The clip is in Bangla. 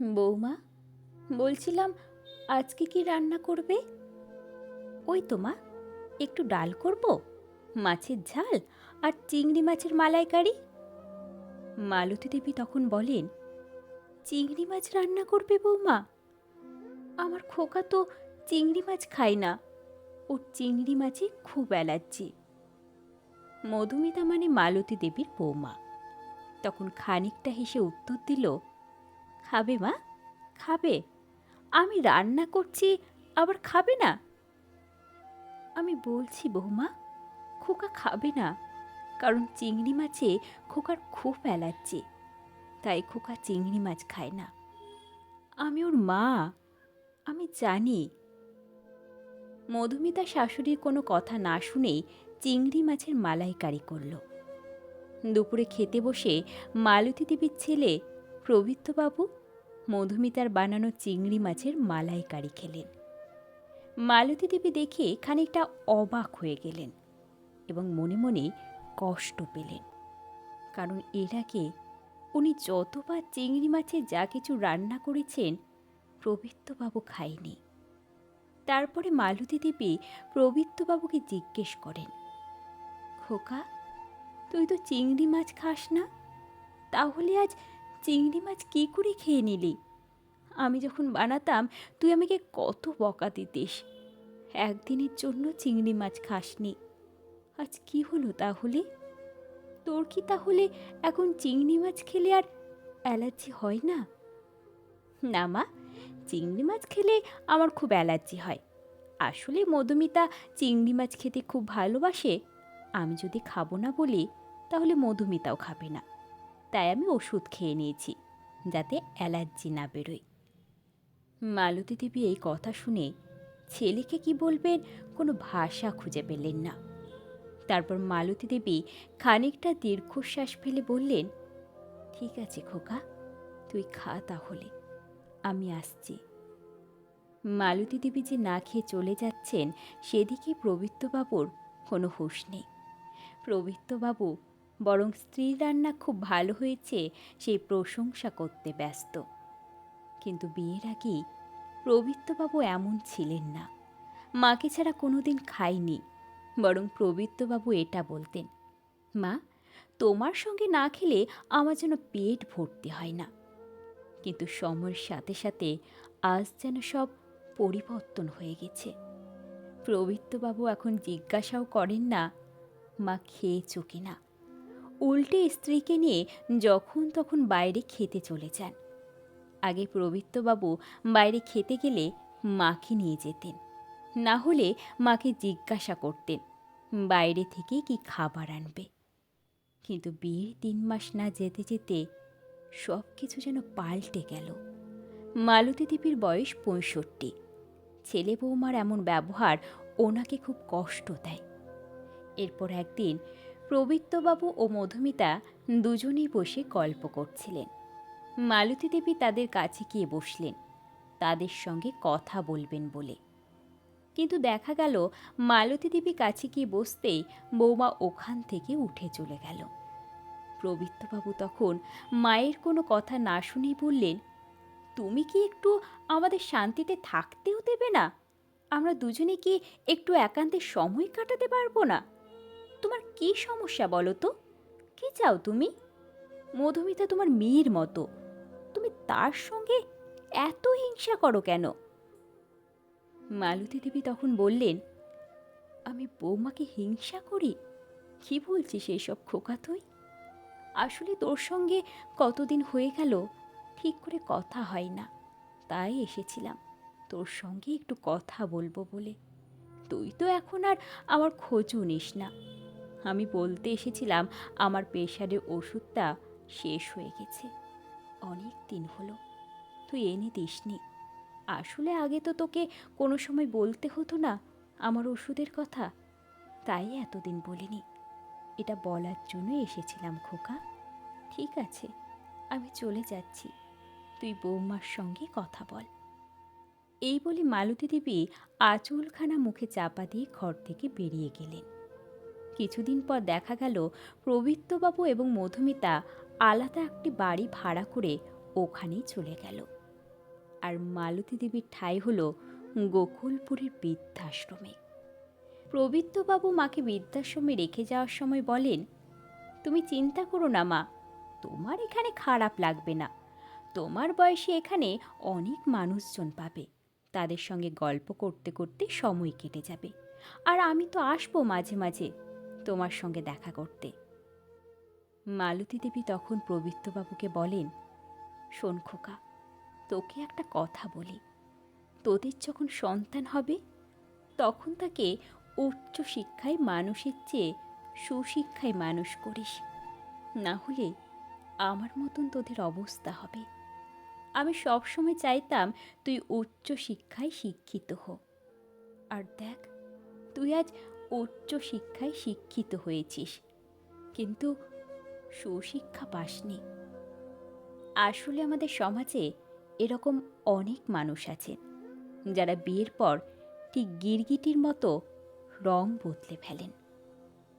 বৌমা, বলছিলাম আজকে কি রান্না করবে? ওই তো মা, একটু ডাল করব, মাছের ঝাল আর চিংড়ি মাছের মালাইকারি। মালতী দেবী তখন বলেন, চিংড়ি মাছ রান্না করবে বৌমা? আমার খোকা তো চিংড়ি মাছ খায় না ওর চিংড়ি মাছে খুব অ্যালার্জি। মধুমিতা মানে মালতী দেবীর বৌমা। তখন খানিকটা হেসে উত্তর দিল খাবে মা? খাবে। আমি রান্না করছি, আবার খাবে না? আমি বলছি, বৌমা, খোকা খাবে না, কারণ চিংড়ি মাছে খোকার খুব অ্যালার্জি, তাই খোকা চিংড়ি মাছ খায় না। আমি ওর মা, আমি জানি। মধুমিতা শাশুড়ির কোনো কথা না শুনেই চিংড়ি মাছের মালাইকারি করল। দুপুরে খেতে বসে মালতী দেবীর ছেলে প্রবৃত্তবাবু মধুমিতার বানানো চিংড়ি মাছের মালাইকারি খেলেন। মালতী দেবী দেখে খানিকটা অবাক হয়ে গেলেন এবং মনে মনে কষ্ট পেলেন। কারণ এর আগে উনি যতবার চিংড়ি মাছের যা কিছু রান্না করেছেন, প্রবৃত্তবাবু খায়নি। তারপরে মালতী দেবী প্রবৃত্তবাবুকে জিজ্ঞেস করেন, খোকা, তুই তো চিংড়ি মাছ খাস না? তাহলে আজ চিংড়ি মাছ কী করে খেয়ে নিলি? আমি যখন বানাতাম, তুই আমাকে কত বকা দিতিস। একদিনের জন্য চিংড়ি মাছ খাসনি। আজ কি হলো তাহলে? তোর কি তাহলে এখন চিংড়ি মাছ খেলে আর অ্যালার্জি হয় না? না মা, চিংড়ি মাছ খেলে আমার খুব অ্যালার্জি হয়। আসলে মধুমিতা চিংড়ি মাছ খেতে খুব ভালোবাসে। আমি যদি খাব না বলি, তাহলে মধুমিতাও খাবে না। তাই আমি ওষুধ খেয়ে নিয়েছি, যাতে অ্যালার্জি না বেরোয়। মালতী দেবী এই কথা শুনে ছেলেকে কি বলবেন কোনো ভাষা খুঁজে পেলেন না। তারপর মালতী দেবী খানিকটা দীর্ঘশ্বাস ফেলে বললেন, ঠিক আছে খোকা, তুই খা তাহলে, আমি আসছি। মালতী দেবী যে না খেয়ে চলে যাচ্ছেন, সেদিকে প্রবৃত্তবাবুর কোনো হুঁশ নেই। প্রবৃত্তবাবু বরং স্ত্রীর রান্না খুব ভালো হয়েছে, সেই প্রশংসা করতে ব্যস্ত। কিন্তু বিয়ের আগেই প্রবৃত্তবাবু এমন ছিলেন না। মাকে ছাড়া কোনোদিন খাইনি বরং প্রবৃত্তবাবু এটা বলতেন, মা, তোমার সঙ্গে না খেলে আমার যেন পেট ভর্তি হয় না। কিন্তু সময়ের সাথে সাথে আজ যেন সব পরিবর্তন হয়ে গেছে। প্রবৃত্তবাবু এখন জিজ্ঞাসাও করেন না, মা, খেয়েছো কি না? উল্টে স্ত্রীকে নিয়ে যখন তখন বাইরে খেতে চলে যান। আগে প্রবৃত্তবাবু বাইরে খেতে গেলে মাকে নিয়ে যেতেন। না হলে মাকে জিজ্ঞাসা করতেন, বাইরে থেকে কি খাবার আনবে? কিন্তু বিয়ের তিন মাস না যেতে যেতে সব কিছু যেন পাল্টে গেল। মালতী দেবীর বয়স পঁয়ষট্টি। ছেলে বৌমার এমন ব্যবহার ওনাকে খুব কষ্ট দেয়। এরপর একদিন প্রবৃত্তবাবু ও মধুমিতা দুজনেই বসে গল্প করছিলেন। মালতী দেবী তাদের কাছে গিয়ে বসলেন। তাদের সঙ্গে কথা বলবেন বলে। কিন্তু দেখা গেল, মালতী দেবী কাছে গিয়ে বসতেই বৌমা ওখান থেকে উঠে চলে গেল। প্রবৃত্তবাবু তখন মায়ের কোনো কথা না শুনেই বললেন, তুমি কি একটু আমাদের শান্তিতে থাকতেও দেবে না? আমরা দুজনে কি একটু একান্তে সময় কাটাতে পারব না? তোমার কি সমস্যা বলো তো? কি চাও তুমি? মধুমিতা তোমার মেয়ের মতো। তুমি তার সঙ্গে এত হিংসা করো কেন? মালতী দেবী তখন বললেন, আমি বৌমাকে হিংসা করি? কি বলছিস এসব, খোকা তুই? আসলে তোর সঙ্গে কতদিন হয়ে গেল, ঠিক করে কথা হয় না। তাই এসেছিলাম। তোর সঙ্গে একটু কথা বলব বলে। তুই তো এখন আর আমার খোঁজও নিস না। আমি বলতে এসেছিলাম, আমার প্রেশারের ওষুধটা শেষ হয়ে গেছে। অনেক দিন হলো। তুই এনে দিসনি। আসলে আগে তো তোকে কোনো সময় বলতে হতো না আমার ওষুধের কথা। তাই এতদিন বলিনি। এটা বলার জন্য এসেছিলাম খোকা। ঠিক আছে, আমি চলে যাচ্ছি। তুই বৌমার সঙ্গে কথা বল। এই বলে মালতী দেবী আঁচলখানা মুখে চাপা দিয়ে ঘর থেকে বেরিয়ে গেলেন। কিছুদিন পর দেখা গেল প্রবৃত্তবাবু এবং মধুমিতা আলাদা একটি বাড়ি ভাড়া করে ওখানেই চলে গেল। আর মালতী দেবীর ঠাঁই হলো গোকুলপুরের বৃদ্ধাশ্রমে। প্রবৃত্তবাবু মাকে বৃদ্ধাশ্রমে রেখে যাওয়ার সময় বলেন, তুমি চিন্তা করো না মা, তোমার এখানে খারাপ লাগবে না। তোমার বয়সে এখানে অনেক মানুষজন পাবে। তাদের সঙ্গে গল্প করতে করতে সময় কেটে যাবে। আর আমি তো আসব মাঝে মাঝে। তোমার সঙ্গে দেখা করতে। মালতী দেবী তখন প্রবৃত্তবাবুকে বলেন, শোন খোকা, তোকে একটা কথা বলি। তোদের যখন সন্তান হবে, তখন তাকে উচ্চ শিক্ষায় মানুষের চেয়ে সুশিক্ষায় মানুষ করিস। না হলে আমার মতন তোদের অবস্থা হবে। আমি সবসময় চাইতাম তুই উচ্চ শিক্ষায় শিক্ষিত হ। আর দেখ, তুই আজ উচ্চ শিক্ষায় শিক্ষিত হয়েছিস, কিন্তু সুশিক্ষা পাসনি। আসলে আমাদের সমাজে এরকম অনেক মানুষ আছেন, যারা বিয়ের পর ঠিক গিরগিটির মতো রং বদলে ফেলেন।